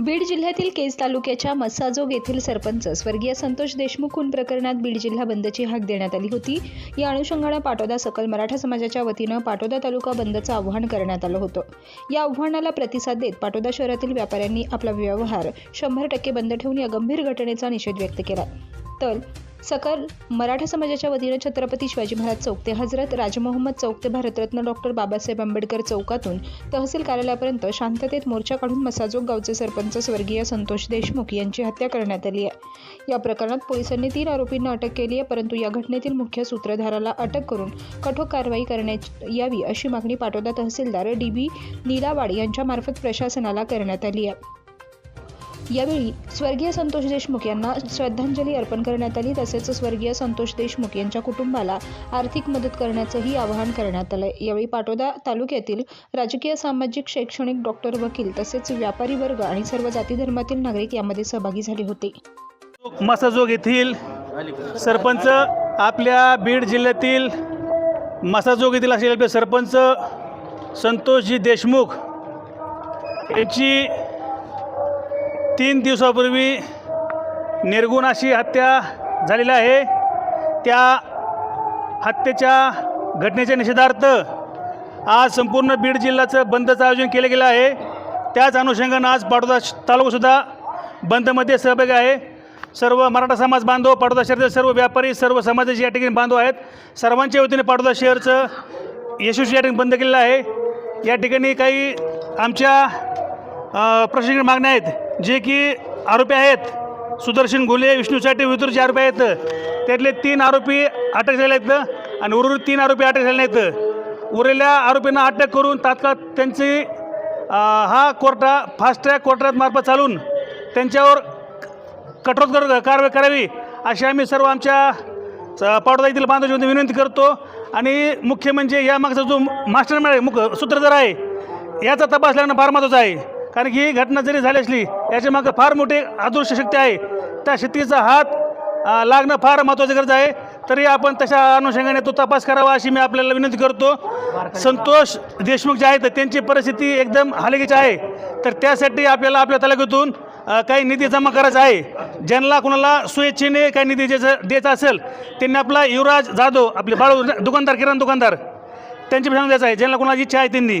बीड जिल्ह्यातील केज तालुक्याच्या मसाजोग येथील सरपंच स्वर्गीय संतोष देशमुख खून प्रकरणात बीड जिल्हा बंदची हाक देण्यात आली होती. या अनुषंगानं पाटोदा सकल मराठा समाजाच्या वतीनं पाटोदा तालुका बंदचं आव्हान करण्यात आलं होतं. या आव्हानाला प्रतिसाद देत पाटोदा शहरातील व्यापाऱ्यांनी आपला व्यवहार शंभर टक्के बंद ठेवून या गंभीर घटनेचा निषेध व्यक्त केला. तर सकल मराठा समाजाच्या वतीनं छत्रपती शिवाजी महाराज चौक ते हजरत राजमोहम्मद चौक ते भारतरत्न डॉक्टर बाबासाहेब आंबेडकर चौकातून तहसील कार्यालयापर्यंत शांततेत मोर्चा काढून मसाजोग गावचे सरपंच स्वर्गीय संतोष देशमुख यांची हत्या करण्यात आली आहे. या प्रकरणात पोलिसांनी तीन आरोपींना अटक केली आहे परंतु या घटनेतील मुख्य सूत्रधाराला अटक करून कठोर कारवाई करण्यात यावी अशी मागणी पाटोदा तहसीलदार डी बी नीलावाड यांच्यामार्फत प्रशासनाला करण्यात आली आहे. यावेळी स्वर्गीय संतोष देशमुख यांना श्रद्धांजली अर्पण करण्यात आली. तसेच स्वर्गीय संतोष देशमुख यांच्या कुटुंबाला आर्थिक मदत करण्याचंही आवाहन करण्यात आलं यावेळी पाटोदा तालुक्यातील राजकीय सामाजिक शैक्षणिक डॉक्टर वकील तसेच व्यापारी वर्ग आणि सर्व जाती धर्मातील नागरिक यामध्ये सहभागी झाले होते. मसाजोग येथील सरपंच आपल्या बीड जिल्ह्यातील मसाजोग येथील असलेले आपले सरपंच संतोषजी देशमुख यांची तीन दिवसापूर्वी निर्गुण अशी हत्या झालेली आहे. त्या हत्येच्या घटनेच्या निषेधार्थ आज संपूर्ण बीड जिल्ह्याचं बंदचं आयोजन केलं गेलं आहे. त्याच अनुषंगानं आज पाडोदा तालुकासुद्धा बंदमध्ये सहभागी आहे. सर्व मराठा समाज बांधव पाडोदा शहरातील सर्व व्यापारी सर्व समाजाचे या ठिकाणी बांधव आहेत. सर्वांच्या वतीने पाडोदा शहरचं यशस्वी या ठिकाणी बंद केलेलं आहे. या ठिकाणी काही आमच्या प्रशिक्षण मागण्या आहेत. जे की आरोपी आहेत. सुदर्शन घुले विष्णू साठे जे आरोपी आहेत. त्यातले तीन आरोपी अटक झाले आहेत. आणि उर्वरित तीन आरोपी अटक झाले नाहीत उरलेल्या आरोपींना अटक करून तात्काळ त्यांची हा कोर्टा फास्ट ट्रॅक कोर्टात मार्फत चालून त्यांच्यावर कठोर कारवाई करावी अशी आम्ही सर्व आमच्या स- येथील बांधवांची विनंती करतो. आणि मुख्य म्हणजे या मागचा जो मास्टर आहे मुख सूत्रधार आहे याचा तपास लागणं फार महत्त्वाचं आहे. कारण की ही घटना जरी झाली असली याच्या मागं फार मोठी अदृश्य शक्ती आहे. त्या शक्तीचा हात लागणं फार महत्त्वाची गरज आहे. तरी आपण तशा अनुषंगाने तो तपास करावा अशी मी आपल्याला विनंती करतो. संतोष देशमुख जे आहेत त्यांची परिस्थिती एकदम हालगीची आहे. तर त्यासाठी आपल्याला आपल्या तालुक्यातून काही निधी जमा करायचा आहे. ज्यांना कोणाला स्वेच्छेने काही निधी द्यायचं द्यायचा असेल त्यांनी आपला युवराज जाधव आपले बाळू दुकानदार किराणा दुकानदार त्यांची सांगून द्यायचं आहे. ज्यांना कोणाची इच्छा आहे त्यांनी.